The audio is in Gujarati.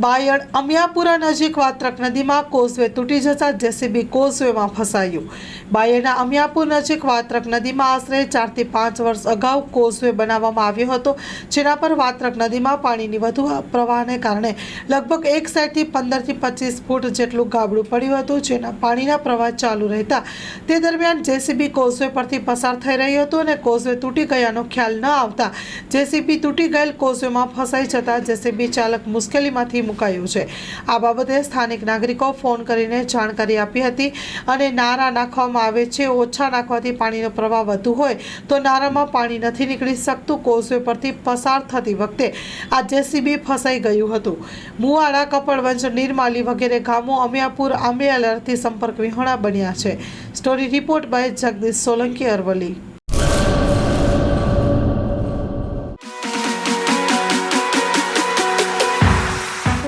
બાયડ અમિયાપુરા નજીક વાત્રક નદીમાં કોઝવે તૂટી જતા જેસીબી કોઝવેમાં ફસાયું. બાયડના અમિયાપુર નજીક વાત્રક નદીમાં આશરે ચારથી પાંચ વર્ષ અગાઉ કોઝવે બનાવવામાં આવ્યો હતો, જેના પર વાત્રક નદીમાં પાણીની વધુ પ્રવાહને કારણે લગભગ એક સાઈડથી પંદરથી પચીસ ફૂટ જેટલું ગાબડું પડ્યું હતું, જેના પાણીના પ્રવાહ ચાલુ રહેતા તે દરમિયાન જેસીબી કોઝવે પરથી પસાર થઈ રહ્યું હતું અને કોઝવે તૂટી ગયાનો ખ્યાલ ન આવતા જેસીબી તૂટી ગયેલ કોઝવેમાં ફસાઈ જતા જેસીબી ચાલક મુશ્કેલીમાંથી મુકાયો છે. આ બાબતે સ્થાનિક નાગરિકો ફોન કરીને જાણકારી આપી હતી અને નારા નાખવામાં આવે છે, ઓછા નાખવાથી પાણીનો પ્રવાહ વધુ હોય તો નારામાં પાણી નથી નીકળી શકતું. કોઝવે પરથી પસાર થતી વખતે આ જેસીબી ફસાઈ ગયું હતું. મુવાડા, કપડવંજ, નિર્માલી વગેરે ગામો અમિયાપુર આંબેલરથી સંપર્ક વિહોણા બન્યા છે. Story report by Jagdish Solanki Aravalli.